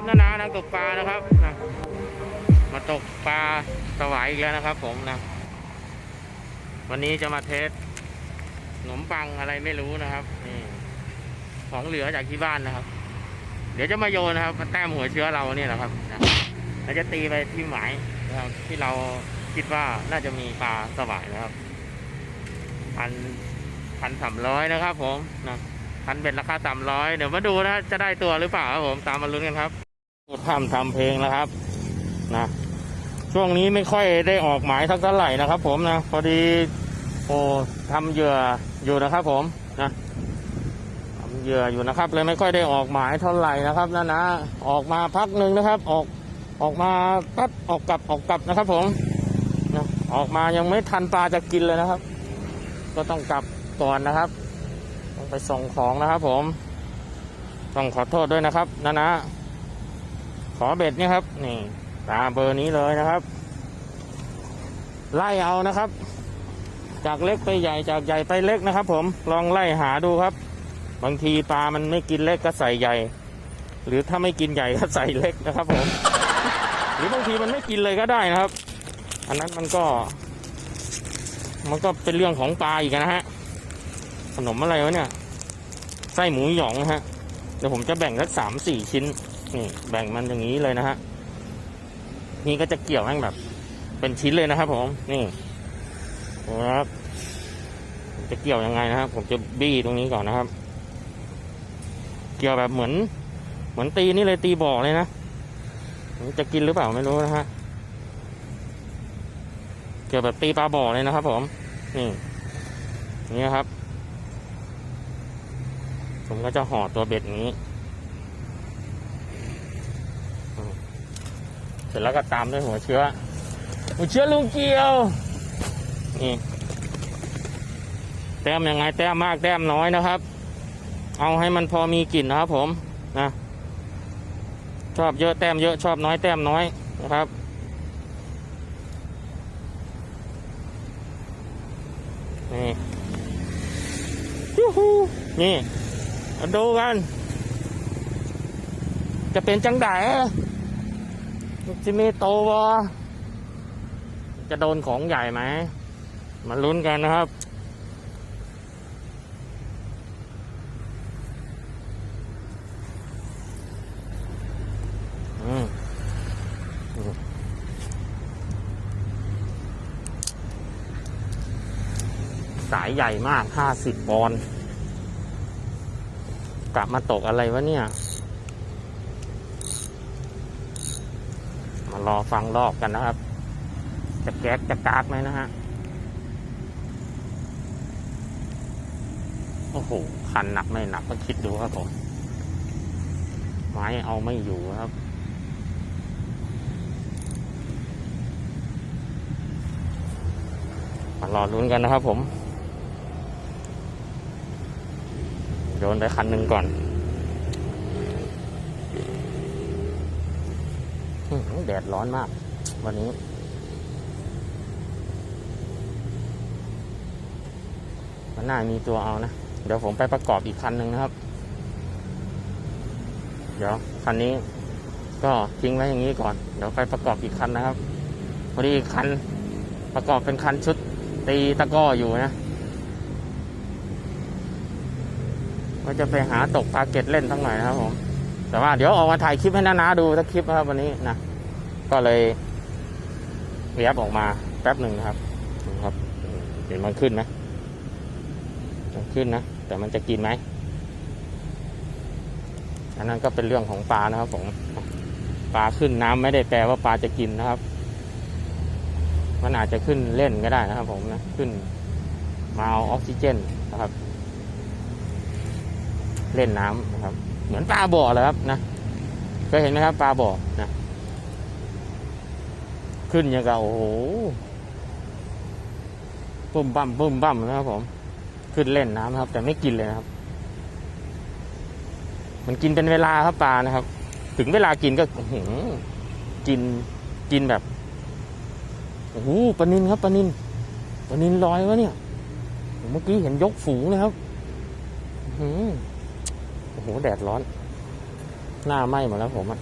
ครับนานานักตกปลานะครับนะมาตกปลาสวายอีกแล้วนะครับ ผมนะ วันนี้จะมาเทสขนมปังอะไรไม่รู้นะครับนี่ของเหลือจากที่บ้านนะครับ เดี๋ยวจะมาโยนนะครับมาแต้มหัวเชื้อเราเนี่ยแหละครับนะแล้วจะตีไปที่หมายนะครับ ที่เราคิดว่าน่าจะมีปลาสวายนะครับพันพันสามร้อยนะครับ ผมนะพันเบ็ดราคาสามร้อยเดี๋ยวมาดูนะจะได้ตัวหรือเปล่าครับผมตามมาลุ้นกันครับ ทำทำเพลงนะครับนะช่วงนี้ไม่ค่อยได้ออกหมายสักเท่าไหร่นะครับ ผมนะพอดีโอ้ทำเหยื่ออยู่นะครับ ผมนะทำเหยื่ออยู่นะครับเลยไม่ค่อยได้ออกหมายเท่าไหร่นะครับนะนะออกมาพักหนึ่งนะครับ ออกออกมาปั๊บออกกลับออกกลับนะครับ ผมนะออกมายังไม่ทันปลาจะกินเลยนะครับ ก็ต้องกลับก่อนนะครับ ต้องไปส่งของนะครับ ผม ต้องขอโทษด้วยนะครับนะนะ ขอเบ็ดนี่ครับ นี่ตามเบอร์นี้เลยนะครับ ไล่เอานะครับ จากเล็กไปใหญ่จากใหญ่ไปเล็กนะครับ ผมลองไล่หาดูครับ บางทีปลามันไม่กินเล็กก็ใส่ใหญ่ หรือถ้าไม่กินใหญ่ก็ใส่เล็กนะครับ ผม หรือบางทีมันไม่กินเลยก็ได้นะครับ อันนั้นมันก็ มันก็เป็นเรื่องของปลาอีกนะฮะขนมอะไรวะเนี่ยไส้หมูหยองนะฮะเดี๋ยวผมจะแบ่งสักสามสี่ชิ้น นี่แบ่งมันอย่างนี้เลยนะฮะนี่ก็จะเกี่ยวแม่งแบบ เป็นชิ้นเลยนะครับ ผมนี่ครับผมจะเกี่ยวยังไงนะครับ ผมจะบี้ตรงนี้ก่อนนะครับ เกี่ยวแบบเหมือน เหมือนตีนี่เลยตีบ่อเลยนะจะกินหรือเปล่าไม่รู้นะฮะเกี่ยวแบบตีปลาบ่อเลยนะครับ ผม นี่นี่นะครับ ผมก็จะห่อตัวเบ็ดนี้อืม เสร็จแล้วก็ตามด้วยหัวเชื้อ หัวเชื้อลุงเกียวนี่แต้มยังไงแต้มมากแต้มน้อยนะครับ เอาให้มันพอมีกลิ่นนะครับ ผมนะชอบเยอะแต้มเยอะชอบน้อยแต้มน้อยนะครับนี่ยูฮูนี่ดูกัน จะเป็นจังได จะมีโตวะจะโดนของใหญ่ไหมมาลุ้นกันนะครับสายใหญ่มากห้าสิบบอลกลับมาตกอะไรวะเนี่ย มา รอฟังรอบกันนะครับ จะแก๊กจะกากไหมนะฮะ โอ้โห คันหนักไม่หนักก็คิดดูครับผม ไม้เอาไม่อยู่ครับมารอลุ้นกันนะครับผม โยนไปคันหนึ่งก่อนอื้อหือ แดดร้อนมาก วันนี้ มันน่ามีตัวเอานะ เดี๋ยวผมไปประกอบอีกคันหนึ่งนะครับ เดี๋ยวคันนี้ ก็ทิ้งไว้อย่างนี้ก่อน เดี๋ยวไปประกอบอีกคันนะครับพอดีอีกคันประกอบเป็นคันชุดตีตะก้ออยู่นะก็จะไปหาตกปลาเก็ตเล่นทั้งหน่อยนะครับผม แต่ว่าเดี๋ยวออกมาถ่ายคลิปให้น้าๆดูสักคลิปนะครับวันนี้นะ ก็เลยเวียบออกมาแป๊บหนึ่งนะครับครับเห็นมันขึ้นไหมมันขึ้นนะ แต่มันจะกินไหมอันนั้นก็เป็นเรื่องของปลานะครับผมปลาขึ้นน้ำไม่ได้แปลว่าปลาจะกินนะครับ มันอาจจะขึ้นเล่นก็ได้นะครับ ผมนะขึ้นมาเอาออกซิเจนนะครับ เล่นน้ำนะครับ เหมือนปลาบ่อเลยครับนะเคยเห็นไหมครับปลาบ่อนะขึ้นอย่างกับโอ้โหปุ่มบั่มปุ่มบั่มนะครับผม ขึ้นเล่นน้ำครับ แต่ไม่กินเลยนะครับ มันกินเป็นเวลาครับปลานะครับ ถึงเวลากินก็หืกินกินแบบโอ้โหปลานินครับปลานินปลานินลอยวะเนี่ยเมื่อกี้เห็นยกฝูงเลยครับ อื้อ อโอ้โห แดดร้อน หน้าไหม้หมดแล้วผมอะ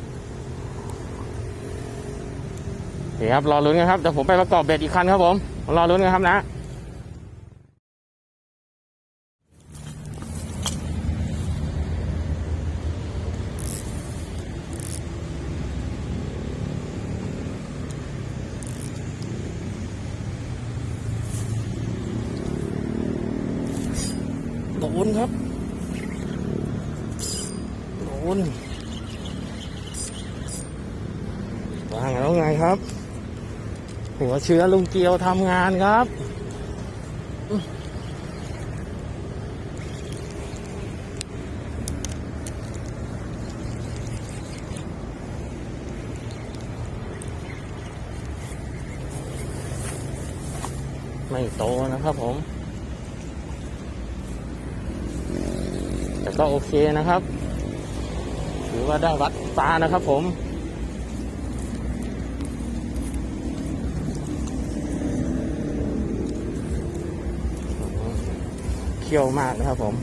นี่ครับ รอลุ้นกันครับเดี๋ยวผมไปประกอบเบ็ดอีกคันครับผม รอลุ้นกันครับนะโดนครับ ว่างแล้วไงครับ หัวเชื้อลุงเกียวทำงานครับไม่โตนะครับผม แต่ก็โอเคนะครับ ถือว่าได้วัดตานะครับผม เคี่ยวมากนะครับผม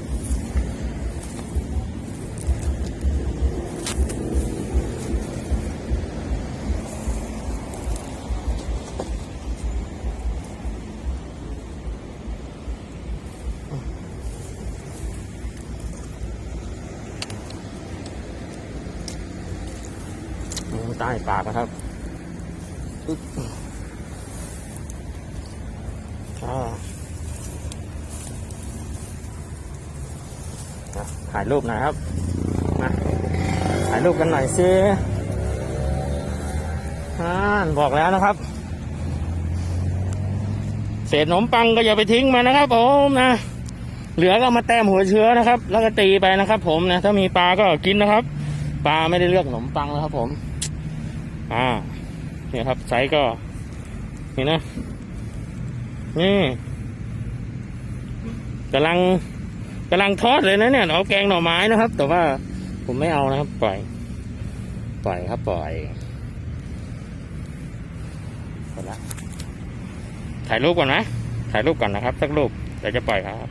ใต้ปากนะครับอึ๊บอ่าอะ ถ่ายรูปหน่อยครับ มาถ่ายรูปกันหน่อยสิอ่าบอกแล้วนะครับ เศษขนมปังก็อย่าไปทิ้งมานะครับ ผมนะ เหลือก็มาแต้มหัวเชื้อนะครับ แล้วก็ตีไปนะครับ ผมนะ ถ้ามีปลาก็กินนะครับ ปลาไม่ได้เลือกขนมปังนะครับ ผม อ่าเนี่ยครับไซส์ก็เห็นนะ นี่กำลัง กำลังทอดเลยนะเนี่ยเอาแกงหน่อไม้นะครับ แต่ว่าผมไม่เอานะครับ ปล่อย ปล่อยครับปล่อยหมดละถ่ายรูปก่อนนะถ่ายรูปก่อนนะครับ สักรูปเดี๋ยวจะปล่อยครับ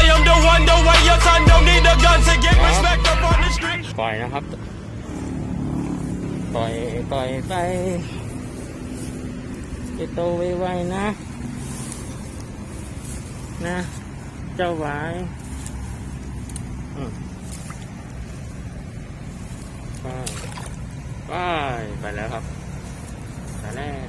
I am the one, the way your son don't need a gun to get respect up on the street. ปล่อยนะครับ ปล่อย ปล่อยไปจะโตไวๆนะ นะ เจ้าหวายไปไปไปแล้วครับไปแล้ว